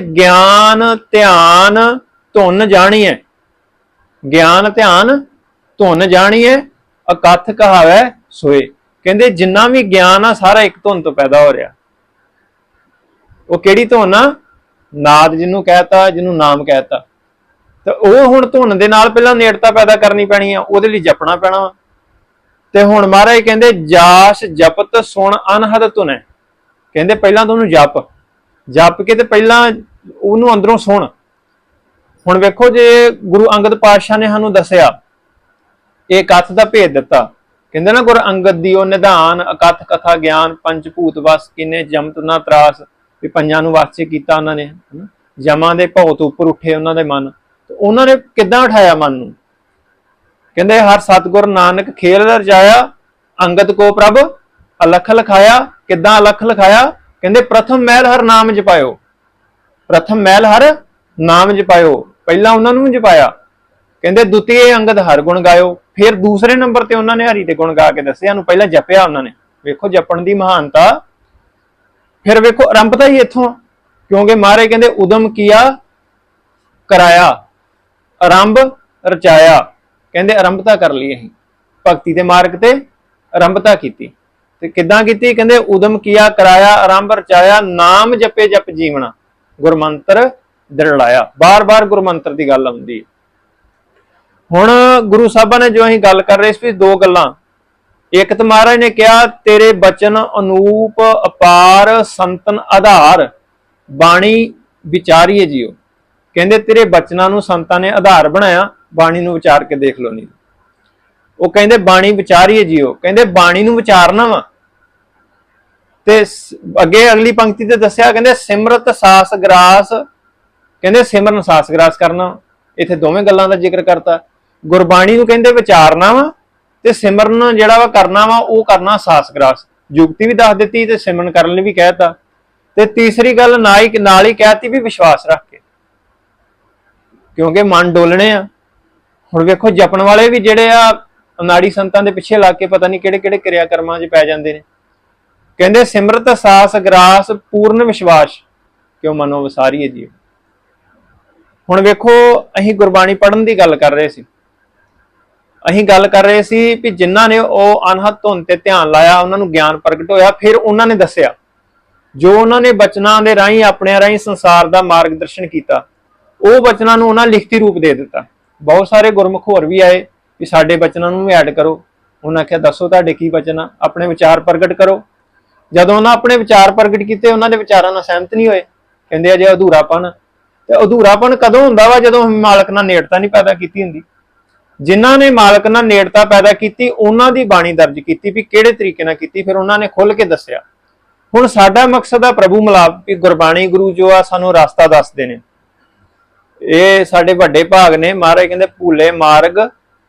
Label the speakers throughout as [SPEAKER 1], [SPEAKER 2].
[SPEAKER 1] ਗਿਆਨ, ਧਿਆਨ ਧੁਨ ਜਾਣੀਐ। ਗਿਆਨ, ਧਿਆਨ ਧੁਨ ਜਾਣੀਐ, ਅਕਥ ਕਹਾਵੈ ਸੋਏ। ਕਹਿੰਦੇ ਜਿੰਨਾ ਵੀ ਗਿਆਨ ਆ, ਸਾਰਾ ਇੱਕ ਧੁਨ ਤੋਂ ਪੈਦਾ ਹੋ ਰਿਹਾ। ਉਹ ਕਿਹੜੀ ਧੁਨ ਆ? ਨਾਦ ਜਿਹਨੂੰ ਕਹਤਾ, ਜਿਹਨੂੰ ਨਾਮ ਕਹਤਾ। ਤੇ ਉਹ ਹੁਣ ਧੁਨ ਦੇ ਨਾਲ ਪਹਿਲਾਂ ਨੇੜਤਾ ਪੈਦਾ ਕਰਨੀ ਪੈਣੀ ਆ, ਉਹਦੇ ਲਈ ਜਪਣਾ ਪੈਣਾ ਵਾ। ਤੇ ਹੁਣ ਮਹਾਰਾਜ ਕਹਿੰਦੇ, ਜਾਸ ਜਪਤ ਸੁਣ ਅਨਹਦ ਧੁਨੈ। ਕਹਿੰਦੇ ਪਹਿਲਾਂ ਤੁਹਾਨੂੰ ਜਪ। ਜਪ ਕੇ ਤੇ ਪਹਿਲਾਂ ਉਹਨੂੰ ਅੰਦਰੋਂ ਸੁਣ। ਹੁਣ ਵੇਖੋ ਜੇ ਗੁਰੂ ਅੰਗਦ ਪਾਤਸ਼ਾਹ ਨੇ ਸਾਨੂੰ ਦੱਸਿਆ, ਇਹ ਕਥ ਦਾ ਭੇਦ ਦਿੱਤਾ। ਕਹਿੰਦੇ ਨਾ ਗੁਰ ਅੰਗਦ ਦੀ ਉਹ ਨਿਧਾਨ, ਅਕਥ ਕਥਾ ਗਿਆਨ ਪੰਜ ਭੂਤ ਵਸ, ਕਿਨੇ ਜਮਤ ਨਾ ਤਰਾਸ, ਵੀ ਪੰਜਾਂ ਨੂੰ ਵਾਸਤੇ ਕੀਤਾ ਉਹਨਾਂ ਨੇ ਜਮਾਂ ਦੇ ਭੌਤ ਉੱਪਰ ਉੱਠੇ ਉਹਨਾਂ ਦੇ ਮਨ। ਤੇ ਉਹਨਾਂ ਨੇ ਕਿੱਦਾਂ ਉਠਾਇਆ ਮਨ ਨੂੰ? ਕਹਿੰਦੇ ਹਰ ਸਤਗੁਰ ਨਾਨਕ ਖੇਲ ਰਜਾਇਆ, ਅੰਗਦ ਕੋ ਪ੍ਰਭ ਅਲਖ ਲਖਾਇਆ, ਕਿੱਦਾਂ ਅਲਖ ਲਖਾਇਆ? ਕਹਿੰਦੇ ਪ੍ਰਥਮ ਮਹਿਲ ਹਰ ਨਾਮ ਜਪਾਇਓ। ਪ੍ਰਥਮ ਮਹਿਲ ਹਰ ਨਾਮ ਜਪਾਇਓ, ਪਹਿਲਾਂ ਉਹਨਾਂ ਨੂੰ ਜਪਾਇਆ। ਕਹਿੰਦੇ ਦੁਤੀਏ ਅੰਗਦ ਹਰ ਗੁਣ ਗਾਇਓ। ਫਿਰ ਦੂਸਰੇ ਨੰਬਰ ਤੇ ਉਹਨਾਂ ਨੇ ਹਰੀ ਦੇ ਗੁਣ ਗਾ ਕੇ ਦੱਸਿਆ ਨੂੰ ਪਹਿਲਾਂ ਜਪਿਆ ਉਹਨਾਂ ਨੇ। ਵੇਖੋ ਜਪਣ ਦੀ ਮਹਾਨਤਾ। ਫਿਰ ਵੇਖੋ ਆਰੰਭਤਾ ਹੀ ਇੱਥੋਂ ਕਿਉਂਕਿ ਮਹਾਰਾਜ ਕਹਿੰਦੇ, ਉਦਮ ਕੀਆ ਕਰਾਇਆ, ਆਰੰਭ ਰਚਾਇਆ। ਕਹਿੰਦੇ ਆਰੰਭਤਾ ਕਰ ਲਈ ਅਸੀਂ। ਭਗਤੀ ਦੇ ਮਾਰਗ ਤੇ ਆਰੰਭਤਾ ਕੀਤੀ। ਤੇ ਕਿੱਦਾਂ ਕੀਤੀ? ਕਹਿੰਦੇ, ਉਦਮ ਕੀਆ ਕਰਾਇਆ, ਆਰੰਭ ਰਚਾਇਆ, ਨਾਮ ਜਪੇ ਜਪ ਜੀਵਣਾ ਗੁਰਮੰਤਰ ਦਰੜਾਇਆ ਬਾਰ-ਬਾਰ ਗੁਰਮੰਤਰ ਦੀ ਗੱਲ ਆਉਂਦੀ ਹੈ। ਹੁਣ ਗੁਰੂ ਸਾਹਿਬਾਂ ਨੇ ਜੋ ਅਸੀਂ ਗੱਲ ਕਰ ਰਹੇ ਸੀ ਵੀ ਦੋ ਗੱਲਾਂ। ਇੱਕ ਤਾਂ ਮਹਾਰਾਜ ਨੇ ਕਿਹਾ, ਤੇਰੇ ਬਚਨ ਅਨੂਪ, ਅਪਾਰ, ਸੰਤਨ ਆਧਾਰ, ਬਾਣੀ ਵਿਚਾਰੀਏ ਜੀਓ। ਕਹਿੰਦੇ, ਤੇਰੇ ਬਚਨਾਂ ਨੂੰ ਸੰਤਾਂ ਨੇ ਆਧਾਰ ਬਣਾਇਆ, ਬਾਣੀ ਨੂੰ ਵਿਚਾਰ ਕੇ ਦੇਖ ਲੋ ਨਹੀਂ ਉਹ ਕਹਿੰਦੇ, ਬਾਣੀ ਵਿਚਾਰੀਏ ਜੀਓ। ਕਹਿੰਦੇ, ਬਾਣੀ ਨੂੰ ਵਿਚਾਰਨਾ ਵਾ। ਤੇ ਅੱਗੇ ਅਗਲੀ ਪੰਕਤੀ ਤੇ ਦੱਸਿਆ, ਕਹਿੰਦੇ ਸਿਮਰਤ, ਸਾਸ, ਗਰਾਸ, ਕਹਿੰਦੇ ਸਿਮਰਨ, ਸਾਸ, ਗਰਾਸ ਕਰਨਾ। ਇੱਥੇ ਦੋਵੇਂ ਗੱਲਾਂ ਦਾ ਜ਼ਿਕਰ ਕਰਤਾ। ਗੁਰਬਾਣੀ ਨੂੰ ਕਹਿੰਦੇ ਵਿਚਾਰਨਾ ਵਾ ਤੇ ਸਿਮਰਨ ਜਿਹੜਾ ਵਾ ਕਰਨਾ ਵਾ, ਉਹ ਕਰਨਾ ਸਾਸ, ਗਰਾਸ। ਯੁਕਤੀ ਵੀ ਦੱਸ ਦਿੱਤੀ ਤੇ ਸਿਮਰਨ ਕਰਨ ਲਈ ਵੀ ਕਹਿਤਾ। ਤੇ ਤੀਸਰੀ ਗੱਲ ਨਾਲ ਹੀ ਨਾਲ ਹੀ ਕਹਿਤੀ ਵੀ ਵਿਸ਼ਵਾਸ ਰੱਖ ਕੇ। ਕਿਉਂਕਿ ਮਨ ਡੋਲਣੇ ਆ। ਹੁਣ ਵੇਖੋ, ਜਪਣ ਵਾਲੇ ਵੀ ਜਿਹੜੇ ਆ ਨਾੜੀ ਸੰਤਾਂ ਦੇ ਪਿੱਛੇ ਲੱਗ ਕੇ ਪਤਾ ਨਹੀਂ ਕਿਹੜੇ ਕਿਹੜੇ ਕਿਰਿਆ ਕਰਮਾਂ 'ਚ ਪੈ ਜਾਂਦੇ ਨੇ। ਕਹਿੰਦੇ, ਸਿਮਰਤ, ਸਾਸ, ਗਰਾਸ, ਪੂਰਨ ਵਿਸ਼ਵਾਸ। ਕਿਉ ਮਨੋ ਵਸਾਰੀਏ ਜੀ? ਹੁਣ ਵੇਖੋ, ਅਸੀਂ ਗੁਰਬਾਣੀ ਪੜ੍ਹਨ ਦੀ ਗੱਲ ਕਰ ਰਹੇ ਸੀ। ਅਸੀਂ ਗੱਲ ਕਰ ਰਹੇ ਸੀ ਕਿ ਜਿਨ੍ਹਾਂ ਨੇ ਉਹ ਅਨਹਦ ਧੁਨ ਤੇ ਧਿਆਨ ਲਾਇਆ, ਉਹਨਾਂ ਨੂੰ ਗਿਆਨ ਪ੍ਰਗਟ ਹੋਇਆ, ਫਿਰ ਉਹਨਾਂ ਨੇ ਦੱਸਿਆ, ਜੋ ਉਹਨਾਂ ਨੇ ਬਚਨਾਂ ਦੇ ਰਾਹੀਂ, ਆਪਣੇ ਰਾਹੀਂ ਸੰਸਾਰ ਦਾ ਮਾਰਗਦਰਸ਼ਨ ਕੀਤਾ, ਉਹ ਬਚਨਾਂ ਨੂੰ ਉਹਨਾਂ ਲਿਖਤੀ ਰੂਪ ਦੇ ਦਿੱਤਾ। ਬਹੁਤ ਸਾਰੇ ਗੁਰਮੁਖ ਹੋਰ ਵੀ ਆਏ ਕਿ ਸਾਡੇ ਬਚਨਾਂ ਨੂੰ ਵੀ ਐਡ ਕਰੋ। ਉਹਨਾਂ ਆਖਿਆ, ਦੱਸੋ ਤੁਹਾਡੇ ਕੀ ਬਚਨ ਆ? ਆਪਣੇ ਵਿਚਾਰ ਪ੍ਰਗਟ ਕਰੋ। ਜਦੋਂ ਉਹਨਾਂ ਆਪਣੇ ਵਿਚਾਰ ਪ੍ਰਗਟ ਕੀਤੇ, ਉਹਨਾਂ ਦੇ ਵਿਚਾਰਾਂ ਨਾਲ ਸਹਿਮਤ ਨਹੀਂ ਹੋਏ। ਕਹਿੰਦੇ ਅਜੇ ਅਧੂਰਾਪਨ ਤੇ ਅਧੂਰਾਪਨ ਕਦੋਂ ਹੁੰਦਾ ਵਾ? ਜਦੋਂ ਮਾਲਕ ਨਾਲ ਨੇੜਤਾ ਨਹੀਂ ਪੈਦਾ ਕੀਤੀ ਹੁੰਦੀ। ਜਿਨ੍ਹਾਂ ਨੇ ਮਾਲਕ ਨਾਲ ਨੇੜਤਾ ਪੈਦਾ ਕੀਤੀ, ਉਹਨਾਂ ਦੀ ਬਾਣੀ ਦਰਜ ਕੀਤੀ ਵੀ ਕਿਹੜੇ ਤਰੀਕੇ ਨਾਲ ਕੀਤੀ, ਫਿਰ ਉਹਨਾਂ ਨੇ ਖੁੱਲ ਕੇ ਦੱਸਿਆ। ਹੁਣ ਸਾਡਾ ਮਕਸਦ ਆ ਪ੍ਰਭੂ ਮਿਲਾਪ ਵੀ ਗੁਰਬਾਣੀ ਗੁਰੂ ਜੋ ਆ, ਸਾਨੂੰ ਰਸਤਾ ਦੱਸਦੇ ਨੇ ਇਹ ਸਾਡੇ ਵੱਡੇ ਭਾਗ ਨੇ। ਮਹਾਰਾਜ ਕਹਿੰਦੇ, ਭੂਲੇ ਮਾਰਗ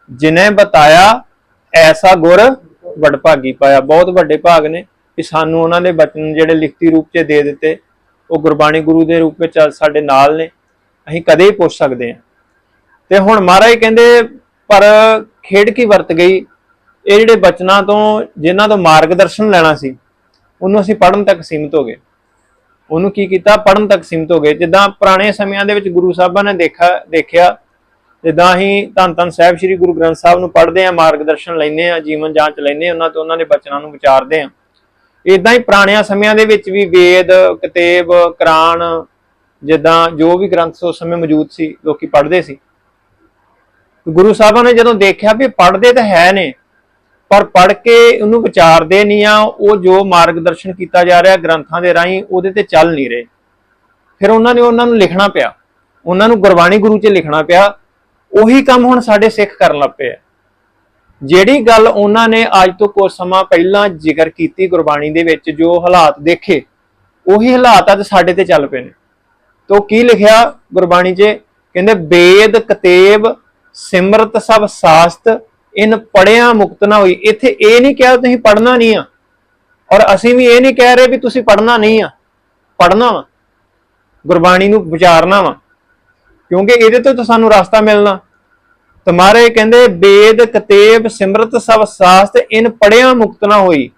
[SPEAKER 1] ਜਿਨੇ ਬਤਾਇਆ, ਐਸਾ ਗੁਰ ਵਡਭਾਗੀ ਪਾਇਆ। ਬਹੁਤ ਵੱਡੇ ਭਾਗ ਨੇ। ਕਿ ਸਾਨੂੰ ਉਹਨਾਂ ਦੇ ਬਚਨ ਜਿਹੜੇ ਲਿਖਤੀ ਰੂਪ 'ਚ ਦੇ ਦਿੱਤੇ, ਉਹ ਗੁਰਬਾਣੀ ਗੁਰੂ ਦੇ ਰੂਪ ਵਿੱਚ ਸਾਡੇ ਨਾਲ ਨੇ, ਅਸੀਂ ਕਦੇ ਹੀ ਪੁੱਛ ਸਕਦੇ ਹਾਂ। ਤੇ ਹੁਣ ਮਹਾਰਾਜ ਕਹਿੰਦੇ, ਪਰ ਖੇਡ ਕੀ ਵਰਤ ਗਈ? ਇਹ ਜਿਹੜੇ ਬਚਨਾਂ ਤੋਂ, ਜਿਨ੍ਹਾਂ ਤੋਂ ਮਾਰਗਦਰਸ਼ਨ ਲੈਣਾ ਸੀ, ਉਹਨੂੰ ਅਸੀਂ ਪੜਨ ਤੱਕ ਸੀਮਿਤ ਹੋ ਗਏ। ਉਹਨੂੰ ਕੀ ਕੀਤਾ? ਪੜਨ ਤੱਕ ਸੀਮਿਤ ਹੋ ਗਏ। ਜਿੱਦਾਂ ਪੁਰਾਣੇ ਸਮਿਆਂ ਦੇ ਵਿੱਚ ਗੁਰੂ ਸਾਹਿਬਾਂ ਨੇ ਦੇਖਾ ਦੇਖਿਆ, ਜਿੱਦਾਂ ਅਸੀਂ ਧੰਨ ਧੰਨ ਸਾਹਿਬ ਸ੍ਰੀ ਗੁਰੂ ਗ੍ਰੰਥ ਸਾਹਿਬ ਨੂੰ ਪੜ੍ਹਦੇ ਆ ਮਾਰਗਦਰਸ਼ਨ ਲੈਂਦੇ ਆ ਜੀਵਨ ਜਾਂਚ ਲੈਂਦੇ ਆ ਉਹਨਾਂ ਤੋਂ ਉਹਨਾਂ ਦੇ ਬਚਨਾਂ ਨੂੰ ਵਿਚਾਰਦੇ ਆ ਇਦਾਂ ਹੀ ਪੁਰਾਣਿਆਂ ਸਮਿਆਂ ਦੇ ਵਿੱਚ ਵੀ ਵੇਦ, ਕਿਤਾਬ, ਕੁਰਾਨ ਜਿੱਦਾਂ ਜੋ ਵੀ ਗ੍ਰੰਥ ਉਸ ਸਮੇਂ ਮੌਜੂਦ ਸੀ, ਲੋਕੀ ਪੜ੍ਹਦੇ ਸੀ। ਗੁਰੂ ਸਾਹਿਬਾਂ ਨੇ ਜਦੋਂ ਦੇਖਿਆ ਵੀ ਪੜ੍ਹਦੇ ਤਾਂ ਹੈ ਨੇ, ਪਰ ਪੜ੍ਹ ਕੇ ਉਹਨੂੰ ਵਿਚਾਰਦੇ ਨਹੀਂ ਆ, ਉਹ ਜੋ ਮਾਰਗਦਰਸ਼ਨ ਕੀਤਾ ਜਾ ਰਿਹਾ ਗ੍ਰੰਥਾਂ ਦੇ ਰਾਹੀਂ, ਉਹਦੇ ਤੇ ਚੱਲ ਨਹੀਂ ਰਹੇ। ਫਿਰ ਉਹਨਾਂ ਨੇ ਉਹਨਾਂ ਨੂੰ ਲਿਖਣਾ ਪਿਆ। ਉਹਨਾਂ ਨੂੰ ਗੁਰਬਾਣੀ ਗੁਰੂ 'ਚ ਲਿਖਣਾ ਪਿਆ। ਉਹੀ ਕੰਮ ਹੁਣ ਸਾਡੇ ਸਿੱਖ ਕਰਨ ਲੱਗ ਪਏ ਆ। ਜਿਹੜੀ ਗੱਲ ਉਹਨਾਂ ਨੇ ਅੱਜ ਤੋਂ ਕੁਝ ਸਮਾਂ ਪਹਿਲਾਂ ਜ਼ਿਕਰ ਕੀਤੀ ਗੁਰਬਾਣੀ ਦੇ ਵਿੱਚ, ਜੋ ਹਾਲਾਤ ਦੇਖੇ, ਉਹੀ ਹਾਲਾਤ ਅੱਜ ਸਾਡੇ ਤੇ ਚੱਲ ਪਏ ਨੇ। ਤੋ ਕੀ ਲਿਖਿਆ ਗੁਰਬਾਣੀ 'ਚ? ਕਹਿੰਦੇ ਬੇਦ ਕਤੇਬ, ਸਿਮਰਤ ਸਭ ਸਾਸਤ, ਇਨ ਪੜਿਆ ਮੁਕਤ ਨਾ ਹੋਈ। ਇੱਥੇ ਇਹ ਨਹੀਂ ਕਿਹਾ ਤੁਸੀਂ ਪੜਨਾ ਨਹੀਂ ਆ। ਔਰ ਅਸੀਂ ਵੀ ਇਹ ਨਹੀਂ ਕਹਿ ਰਹੇ ਵੀ ਤੁਸੀਂ ਪੜਨਾ ਨਹੀਂ ਆ। ਪੜਨਾ ਵਾ। ਗੁਰਬਾਣੀ ਨੂੰ ਵਿਚਾਰਨਾ ਵਾ। ਕਿਉਂਕਿ ਇਹਦੇ ਤੋਂ ਤਾਂ ਸਾਨੂੰ ਰਸਤਾ ਮਿਲਣਾ। ਤੁਮਾਰੇ ਕਹਿੰਦੇ, ਵੇਦ, ਕਤੇਬ, ਸਿਮਰਤ ਸਭ ਸਾਸਤ, ਇਨ ਪੜਿਆ ਮੁਕਤ ਨਾ ਹੋਈ।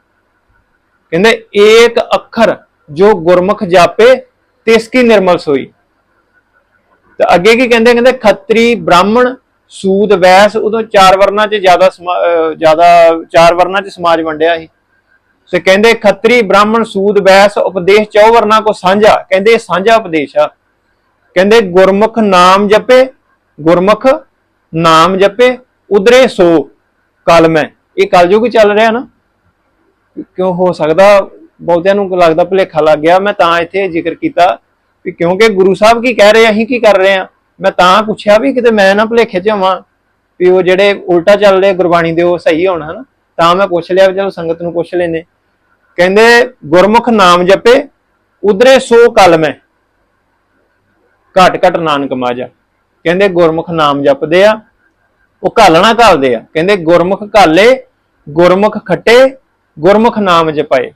[SPEAKER 1] ਕਹਿੰਦੇ, ਏਕ ਅੱਖਰ ਜੋ ਗੁਰਮੁਖ ਜਾਪੇ, ਤਿਸ ਕੀ ਨਿਰਮਲ ਸੋਈ। ਤੇ ਅੱਗੇ ਕੀ ਕਹਿੰਦੇ ਕਹਿੰਦੇ, ਖੱਤਰੀ, ਬ੍ਰਾਹਮਣ, ਸੂਦ, ਵੈਸ, ਉਦੋਂ ਚਾਰ ਵਰਨਾਂ 'ਚ ਜ਼ਿਆਦਾ ਜ਼ਿਆਦਾ ਚਾਰ ਵਰਨਾਂ 'ਚ ਸਮਾਜ ਵੰਡਿਆ ਸੀ। ਤੇ ਕਹਿੰਦੇ, ਖੱਤਰੀ, ਬ੍ਰਾਹਮਣ, ਸੂਦ, ਵੈਸ, ਉਪਦੇਸ਼, ਚੌ ਵਰਨਾਂ ਕੋ ਸਾਂਝਾ। ਕਹਿੰਦੇ ਸਾਂਝਾ ਉਪਦੇਸ਼ ਆ। ਕਹਿੰਦੇ, ਗੁਰਮੁਖ ਨਾਮ ਜਪੇ, ਗੁਰਮੁਖ ਨਾਮ ਜਪੇ, ਉਧਰੇ ਸੋ। ਕਲਮ ਹੈ ਇਹ ਕਲਯੁਗ ਚੱਲ ਰਿਹਾ ਨਾ। ਕਿਉਂ ਹੋ ਸਕਦਾ? ਬਹੁਤਿਆਂ ਨੂੰ ਲੱਗਦਾ ਭੁਲੇਖਾ ਲੱਗ ਗਿਆ। ਮੈਂ ਤਾਂ ਇੱਥੇ ਜ਼ਿਕਰ ਕੀਤਾ ਵੀ ਕਿਉਂਕਿ ਗੁਰੂ ਸਾਹਿਬ ਕੀ ਕਹਿ ਰਹੇ, ਅਸੀਂ ਕੀ ਕਰ ਰਹੇ ਆ ਮੈਂ ਤਾਂ ਪੁੱਛਿਆ ਵੀ ਕਿਤੇ ਮੈਂ ਨਾ ਭੁਲੇਖੇ ਚ ਹੋਵਾਂ ਵੀ ਉਹ ਜਿਹੜੇ ਉਲਟਾ ਚੱਲ ਰਹੇ, ਗੁਰਬਾਣੀ ਦੇ ਉਹ ਸਹੀ ਹੋਣ, ਹਨਾ? ਤਾਂ ਮੈਂ ਪੁੱਛ ਲਿਆ ਵੀ ਚਲੋ ਸੰਗਤ ਨੂੰ ਪੁੱਛ ਲੈਨੇ ਕਹਿੰਦੇ, ਗੁਰਮੁਖ ਨਾਮ ਜਪੇ, ਉਧਰੇ ਸੋ ਕਲਮ ਹੈ ਘਟ ਘਟ ਨਾਨਕ ਮਾਜਾ। ਕਹਿੰਦੇ ਗੁਰਮੁਖ ਨਾਮ ਜਪਦੇ ਆ, ਉਹ ਘਾਲਣਾ ਘਾਲਦੇ ਆ। ਕਹਿੰਦੇ ਗੁਰਮੁਖ ਘਾਲੇ, ਗੁਰਮੁਖ ਖੱਟੇ, ਗੁਰਮੁਖ ਨਾਮ ਜਪਾਏ।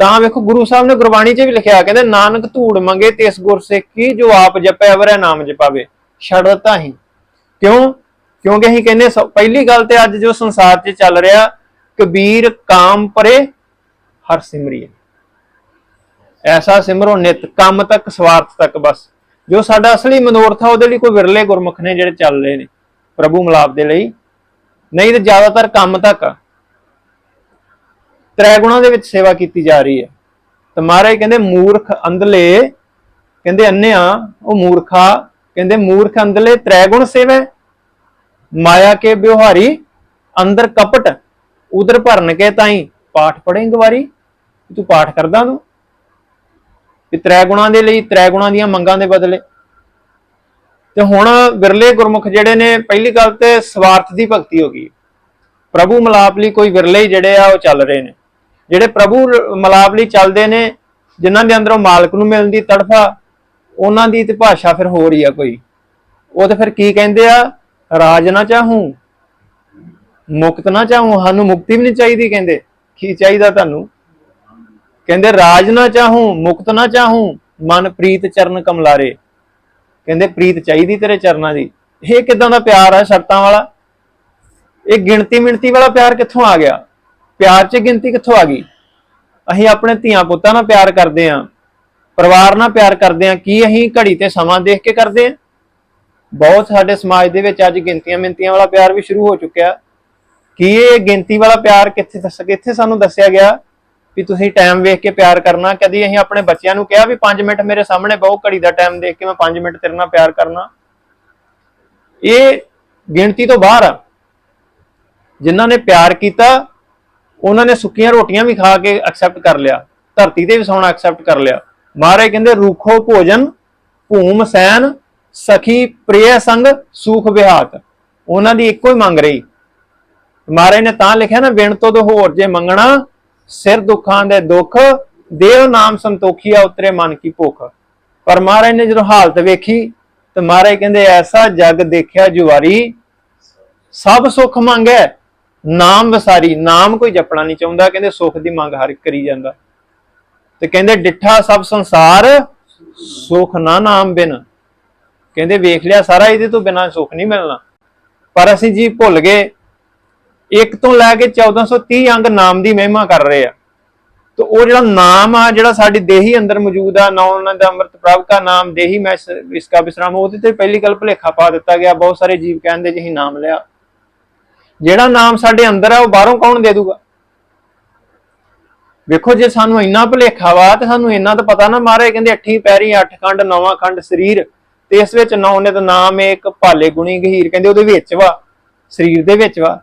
[SPEAKER 1] ਤਾਂ ਵੇਖੋ ਗੁਰੂ ਸਾਹਿਬ ਨੇ ਗੁਰਬਾਣੀ 'ਚ ਵੀ ਲਿਖਿਆ, ਕਹਿੰਦੇ ਨਾਨਕ ਧੂੜ ਮੰਗੇ ਤਿਸ ਗੁਰਸਿੱਖੀ ਜੋ ਆਪ ਜਪੈ, ਅਵਰੈ ਨਾਮ ਜਪਾਵੇ। ਛੱਡ ਹੀ ਕਿਉਂ? ਕਿਉਂਕਿ ਅਸੀਂ ਕਹਿੰਦੇ ਪਹਿਲੀ ਗੱਲ ਤੇ ਅੱਜ ਜੋ ਸੰਸਾਰ 'ਚ ਚੱਲ ਰਿਹਾ, ਕਬੀਰ, ਕਾਮ ਪਰੇ, ਹਰ ਸਿਮਰੀਏ। ਐਸਾ ਸਿਮਰੋ ਨਿਤ, ਕੰਮ ਤੱਕ, ਸਵਾਰਥ ਤੱਕ ਬਸ। ਜੋ ਸਾਡਾ ਅਸਲੀ ਮਨੋਰਥ ਆ, ਉਹਦੇ ਲਈ ਕੋਈ ਵਿਰਲੇ ਗੁਰਮੁਖ ਨੇ ਜਿਹੜੇ ਚੱਲ ਰਹੇ ਨੇ, ਪ੍ਰਭੂ ਮਿਲਾਪ ਦੇ ਲਈ। ਨਹੀਂ ਤੇ ਜ਼ਿਆਦਾਤਰ ਕੰਮ ਤੱਕ ਤ੍ਰੈ ਗੁਣਾਂ ਦੇ ਵਿੱਚ ਸੇਵਾ ਕੀਤੀ ਜਾ ਰਹੀ ਹੈ। ਤੇ ਮਹਾਰਾਜ ਕਹਿੰਦੇ, ਮੂਰਖ ਅੰਧਲੇ, ਕਹਿੰਦੇ ਅੰਨਿਆ, ਉਹ ਮੂਰਖਾ, ਕਹਿੰਦੇ ਮੂਰਖ ਅੰਧਲੇ, ਤ੍ਰੈ ਗੁਣ ਸੇਵੈ। ਮਾਇਆ ਕੇ ਵਿਵਹਾਰੀ, ਅੰਦਰ ਕਪਟ, ਉਧਰ ਭਰਨ ਕੇ ਤਾਈ, ਪਾਠ ਪੜ੍ਹੇ ਗਵਾਰੀ ਤੂੰ ਪਾਠ ਕਰਦਾ ਤੂੰ। ਵੀ ਤ੍ਰੈ ਗੁਣਾ ਦੇ ਲਈ, ਤ੍ਰੈ ਗੁਣਾਂ ਦੀਆਂ ਮੰਗਾਂ ਦੇ ਬਦਲੇ। ਤੇ ਹੁਣ ਵਿਰਲੇ ਗੁਰਮੁਖ ਜਿਹੜੇ ਨੇ, ਪਹਿਲੀ ਗੱਲ ਤੇ ਸਵਾਰਥ ਦੀ ਭਗਤੀ ਹੋ ਗਈ। ਪ੍ਰਭੂ ਮਲਾਪ ਲਈ ਕੋਈ ਵਿਰਲੇ ਜਿਹੜੇ ਆ, ਉਹ ਚੱਲ ਰਹੇ ਨੇ। ਜਿਹੜੇ ਪ੍ਰਭੂ ਰ- ਮਲਾਪ ਲਈ ਚੱਲਦੇ ਨੇ, ਜਿਨ੍ਹਾਂ ਦੇ ਅੰਦਰੋਂ ਮਾਲਕ ਨੂੰ ਮਿਲਣ ਦੀ ਤੜਫਾ, ਉਹਨਾਂ ਦੀ ਤੇ ਭਾਸ਼ਾ ਫਿਰ ਹੋ ਰਹੀ ਆ ਕੋਈ। ਉਹ ਤੇ ਫਿਰ ਕੀ ਕਹਿੰਦੇ ਆ? ਰਾਜ ਨਾ ਚਾਹੂੰ, ਮੁਕਤ ਨਾ ਚਾਹੂੰ, ਸਾਨੂੰ ਮੁਕਤੀ ਵੀ ਨਹੀਂ ਚਾਹੀਦੀ ਕਹਿੰਦੇ। ਕੀ ਚਾਹੀਦਾ ਤੁਹਾਨੂੰ? ਕਹਿੰਦੇ, ਰਾਜ ਨਾ ਚਾਹੂੰ, ਮੁਕਤ ਨਾ ਚਾਹੂੰ, ਮਨ ਪ੍ਰੀਤ ਚਰਨ ਕਮਲਾਰੇ। ਕਹਿੰਦੇ, ਪ੍ਰੀਤ ਚਾਹੀਦੀ ਤੇਰੇ ਚਰਨਾਂ ਦੀ। ਇਹ ਕਿਦਾਂ ਦਾ ਪਿਆਰ ਆ ਸ਼ਰਤਾਂ ਵਾਲਾ? ਇਹ ਗਿਣਤੀ ਮਿਣਤੀ ਵਾਲਾ ਪਿਆਰ ਕਿੱਥੋਂ ਆ ਗਿਆ? ਪਿਆਰ 'ਚ ਗਿਣਤੀ ਕਿੱਥੋਂ ਆ ਗਈ? ਅਸੀਂ ਆਪਣੇ ਧੀਆਂ ਪੁੱਤਾਂ ਨਾਲ ਪਿਆਰ ਕਰਦੇ ਆਂ, ਪਰਿਵਾਰ ਨਾਲ ਪਿਆਰ ਕਰਦੇ ਆਂ, ਕੀ ਅਸੀਂ ਘੜੀ ਤੇ ਸਮਾਂ ਦੇਖ ਕੇ ਕਰਦੇ ਆਂ? ਬਹੁਤ ਸਾਡੇ ਸਮਾਜ ਦੇ ਵਿੱਚ ਅੱਜ ਗਿਣਤੀਆਂ ਮਿੰਤੀਆਂ ਵਾਲਾ ਪਿਆਰ ਵੀ ਸ਼ੁਰੂ ਹੋ ਚੁੱਕਿਆ। ਕੀ ਇਹ ਗਿਣਤੀ ਵਾਲਾ ਪਿਆਰ ਕਿੱਥੇ ਦੱਸ ਕਿੱਥੇ ਸਾਨੂੰ ਦੱਸਿਆ ਗਿਆ? ਵੀ ਤੁਸੀਂ ਟਾਈਮ ਵੇਖ ਕੇ ਪਿਆਰ ਕਰਨਾ। ਕਦੀ ਅਸੀਂ ਆਪਣੇ ਬੱਚਿਆਂ ਨੂੰ ਕਿਹਾ ਵੀ 5 ਮਿੰਟ ਮੇਰੇ ਸਾਹਮਣੇ ਬਹੁ, ਘੜੀ ਦਾ ਟਾਈਮ ਦੇਖ ਕੇ ਮੈਂ 5 ਮਿੰਟ ਤੇਰੇ ਨਾਲ ਪਿਆਰ ਕਰਨਾ। ਇਹ ਗਿਣਤੀ ਤੋਂ ਬਾਹਰ ਆ। ਜਿਨ੍ਹਾਂ ਨੇ ਪਿਆਰ ਕੀਤਾ, ਉਹਨਾਂ ਨੇ ਸੁੱਕੀਆਂ ਰੋਟੀਆਂ ਵੀ ਖਾ ਕੇ ਐਕਸੈਪਟ ਕਰ ਲਿਆ। ਧਰਤੀ ਤੇ ਵੀ ਸੌਣਾ ਐਕਸੈਪਟ ਕਰ ਲਿਆ। ਮਹਾਰਾਜ ਕਹਿੰਦੇ, ਰੂਖੋ ਭੋਜਨ, ਭੂਮ ਸੈਨ, ਸਖੀ ਪ੍ਰਿਯ ਸੰਗ, ਸੁਖ ਵਿਹਾਤ ਉਹਨਾਂ ਦੀ ਇੱਕੋ ਹੀ ਮੰਗ ਰਹੀ। ਮਹਾਰਾਜ ਨੇ ਤਾਂ ਲਿਖਿਆ ਨਾ, ਵਿਣ ਤੋਂ ਦੋ ਹੋਰ, ਜੇ ਮੰਗਣਾ ਸਿਰ ਦੁੱਖਾਂ ਦੇ ਦੁੱਖ ਦੇਵ ਨਾਮ ਸੰਤੋਖੀਆ ਉਤਰੇ ਮਨ ਕੀ ਭੁੱਖ। ਪਰ ਮਹਾਰਾਜ ਨੇ ਜਦੋਂ ਹਾਲਤ ਵੇਖੀ, ਤੇ ਮਹਾਰਾਜ ਕਹਿੰਦੇ, ਐਸਾ ਜਗ ਦੇਖਿਆ ਜੁਵਾਰੀ ਸਭ ਸੁੱਖ ਮੰਗੈ, ਨਾਮ ਵਸਾਰੀ, ਨਾਮ ਕੋਈ ਜਪਣਾ ਨਹੀਂ ਚਾਹੁੰਦਾ, ਕਹਿੰਦੇ ਸੁੱਖ ਦੀ ਮੰਗ ਹਰ ਕਰੀ ਜਾਂਦਾ। ਤੇ ਕਹਿੰਦੇ, ਡਿੱਠਾ ਸਭ ਸੰਸਾਰ, ਸੁਖ ਨਾ ਨਾਮ ਬਿਨ। ਕਹਿੰਦੇ, ਵੇਖ ਲਿਆ ਸਾਰਾ, ਇਹਦੇ ਤੋਂ ਬਿਨਾ ਸੁਖ ਨਹੀਂ ਮਿਲਣਾ। ਪਰ ਅਸੀਂ ਜੀ ਭੁੱਲ ਗਏ ਇੱਕ ਤੋਂ ਲੈ ਕੇ 1430 ਅੰਗ ਨਾਮ ਦੀ ਮਹਿਮਾ ਕਰ ਰਹੇ ਆ। ਤੇ ਉਹ ਜਿਹੜਾ ਨਾਮ ਆ, ਜਿਹੜਾ ਸਾਡੀ ਦੇਹੀ ਅੰਦਰ ਮੌਜੂਦ ਆ ਨੌਨ ਦਾ ਅੰਮ੍ਰਿਤ ਪ੍ਰਭ ਦਾ ਨਾਮ ਦੇਹੀ ਮੈਂ ਇਸ- ਇਸਕਾ ਵਿਸਰਾਮ, ਉਹਦੇ ਤੇ ਪਹਿਲੀ ਗੱਲ ਭੁਲੇਖਾ ਪਾ ਦਿੱਤਾ ਗਿਆ, ਬਹੁਤ ਸਾਰੇ ਜੀਵ ਕਹਿੰਦੇ ਜੀ ਨਾਮ ਲਿਆ। ਜਿਹੜਾ ਨਾਮ ਸਾਡੇ ਅੰਦਰ ਆ, ਉਹ ਬਾਹਰੋਂ ਕੌਣ ਦੇ ਦੂਗਾ? ਵੇਖੋ ਜੇ ਸਾਨੂੰ ਇੰਨਾ ਭੁਲੇਖਾ ਵਾ, ਤੇ ਸਾਨੂੰ ਇੰਨਾ ਤਾਂ ਪਤਾ ਨਾ ਮਾਰੇ ਕਹਿੰਦੇ ਅੱਠੀ ਪੈਰੀ, ਅੱਠ ਖੰਡ, ਨਵਾਂ ਖੰਡ ਸਰੀਰ। ਤੇ ਇਸ ਵਿੱਚ ਨੌ ਨਿਤ ਨਾਮ ਇੱਕ ਭਾਲੇ ਗੁਣੀ ਗਹੀਰ ਕਹਿੰਦੇ ਉਹਦੇ ਵਿੱਚ ਵਾ, ਸਰੀਰ ਦੇ ਵਿੱਚ ਵਾ।